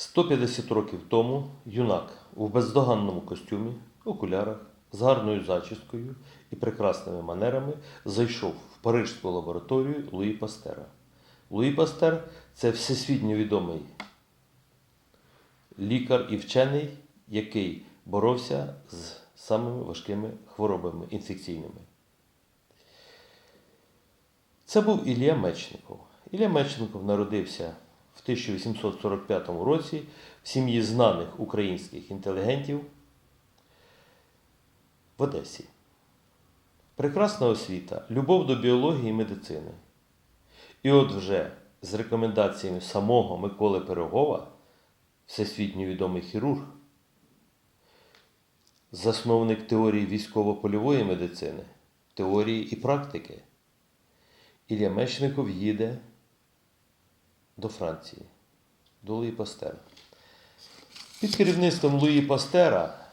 150 років тому юнак у бездоганному костюмі, окулярах, з гарною зачіскою і прекрасними манерами зайшов в Парижську лабораторію Луї Пастера. Луї Пастер це всесвітньо відомий лікар і вчений, який боровся з самими важкими хворобами інфекційними. Це був Ілля Мечников. Ілля Мечников народився в 1845 році в сім'ї знаних українських інтелігентів в Одесі. Прекрасна освіта, любов до біології і медицини. І от вже з рекомендаціями самого Миколи Пирогова, всесвітньо відомий хірург, засновник теорії військово-польової медицини, теорії і практики, Ілля Мечников їде до Франції, до Луї Пастера. Під керівництвом Луї Пастера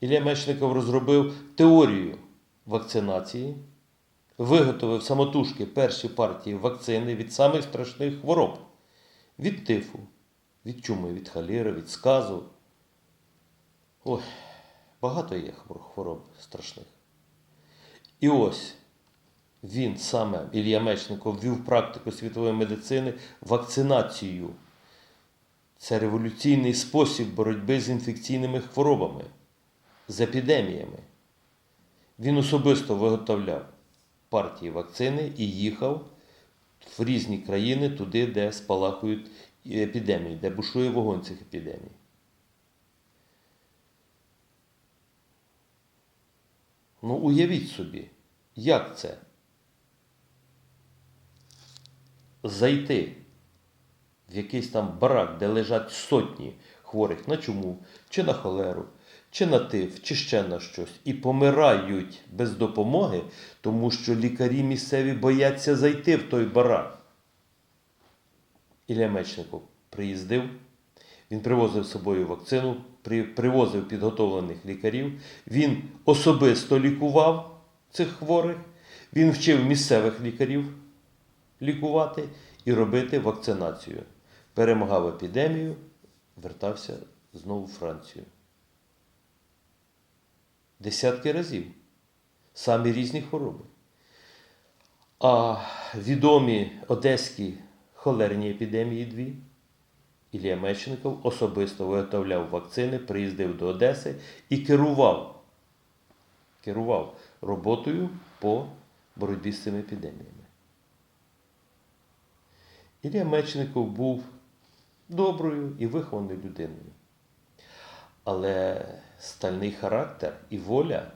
Ілля Мечников розробив теорію вакцинації, виготовив самотужки перші партії вакцини від самих страшних хвороб: від тифу, від чуми, від халіри, від сказу. Ой, багато є хвороб страшних. І ось він саме, Ілля Мечников, ввів практику світової медицини вакцинацію. Це революційний спосіб боротьби з інфекційними хворобами, з епідеміями. Він особисто виготовляв партії вакцини і їхав в різні країни туди, де спалахують епідемії, де бушує вогонь цих епідемій. Ну, уявіть собі, як це? Зайти в якийсь там барак, де лежать сотні хворих. На чуму, чи на холеру, чи на тиф, чи ще на щось, і помирають без допомоги, тому що лікарі місцеві бояться зайти в той барак. Ілля Мечников приїздив, він привозив з собою вакцину, привозив підготовлених лікарів, він особисто лікував цих хворих, він вчив місцевих лікарів лікувати і робити вакцинацію. Перемагав епідемію, вертався знову в Францію. Десятки разів. Самі різні хвороби. А відомі одеські холерні епідемії дві. Ілля Мечников особисто виготовляв вакцини, приїздив до Одеси і керував, керував роботою по боротьбі з цими епідеміями. Ілля Мечников був доброю і вихованою людиною. Але стальний характер і воля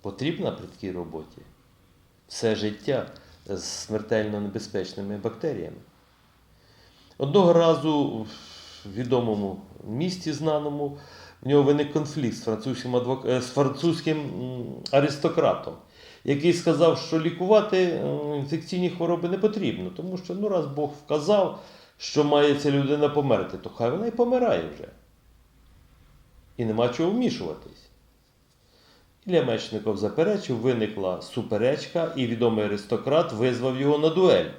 потрібна при такій роботі. Все життя з смертельно небезпечними бактеріями. Одного разу в відомому місті знаному в нього виник конфлікт з французьким, адвок... е, з французьким аристократом, який сказав, що лікувати е, інфекційні хвороби не потрібно, тому що ну, раз Бог вказав, що має ця людина померти, то хай вона і помирає вже. І нема чого вмішуватись. Ілля Мечников заперечив, виникла суперечка, і відомий аристократ визвав його на дуель.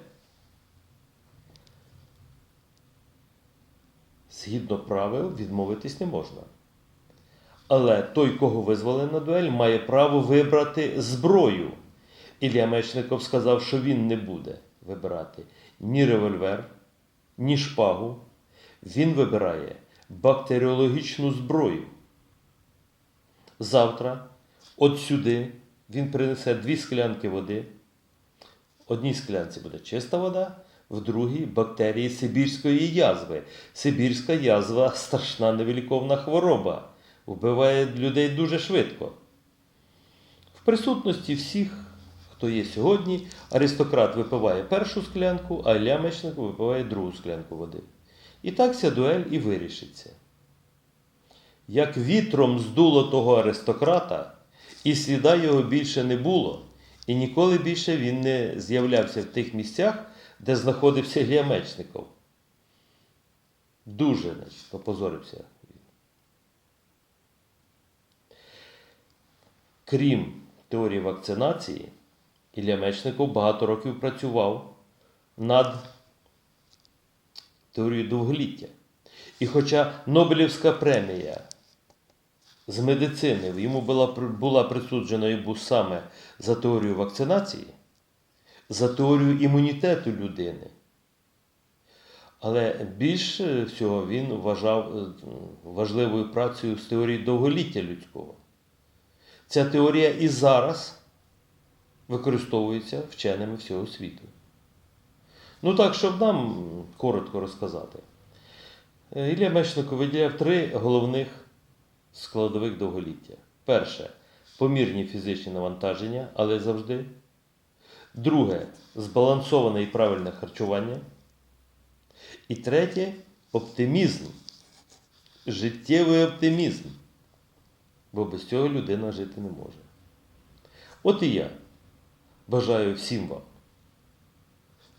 Згідно правил, відмовитись не можна. Але той, кого визвали на дуель, має право вибрати зброю. Ілля Мечников сказав, що він не буде вибирати ні револьвер, ні шпагу. Він вибирає бактеріологічну зброю. Завтра, от сюди, він принесе дві склянки води. В одній склянці буде чиста вода, в другій бактерії сибірської язви. Сибірська язва страшна невиліковна хвороба. Вбиває людей дуже швидко. В присутності всіх, хто є сьогодні, аристократ випиває першу склянку, а Ілля Мечников випиває другу склянку води. І так ця дуель і вирішиться. Як вітром здуло того аристократа, і сліда його більше не було, і ніколи більше він не з'являвся в тих місцях, де знаходився Ілля Дуже значить, опозорився Крім теорії вакцинації, Ілля Мечников багато років працював над теорію довголіття. І хоча Нобелівська премія з медицини йому була, була присуджена йому саме за теорію вакцинації, за теорію імунітету людини. Але більше всього він вважав е, важливою працею з теорії довголіття людського. Ця теорія і зараз використовується вченими всього світу. Ну так, щоб нам коротко розказати. Ілля Мечников виділяв три головних складових довголіття. Перше помірні фізичні навантаження, але завжди. Друге збалансоване і правильне харчування. І третє оптимізм. Життєвий оптимізм. Бо без цього людина жити не може. От і я бажаю всім вам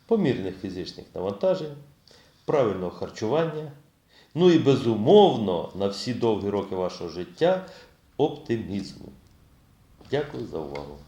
помірних фізичних навантажень, правильного харчування, ну і безумовно на всі довгі роки вашого життя оптимізму. Дякую за увагу.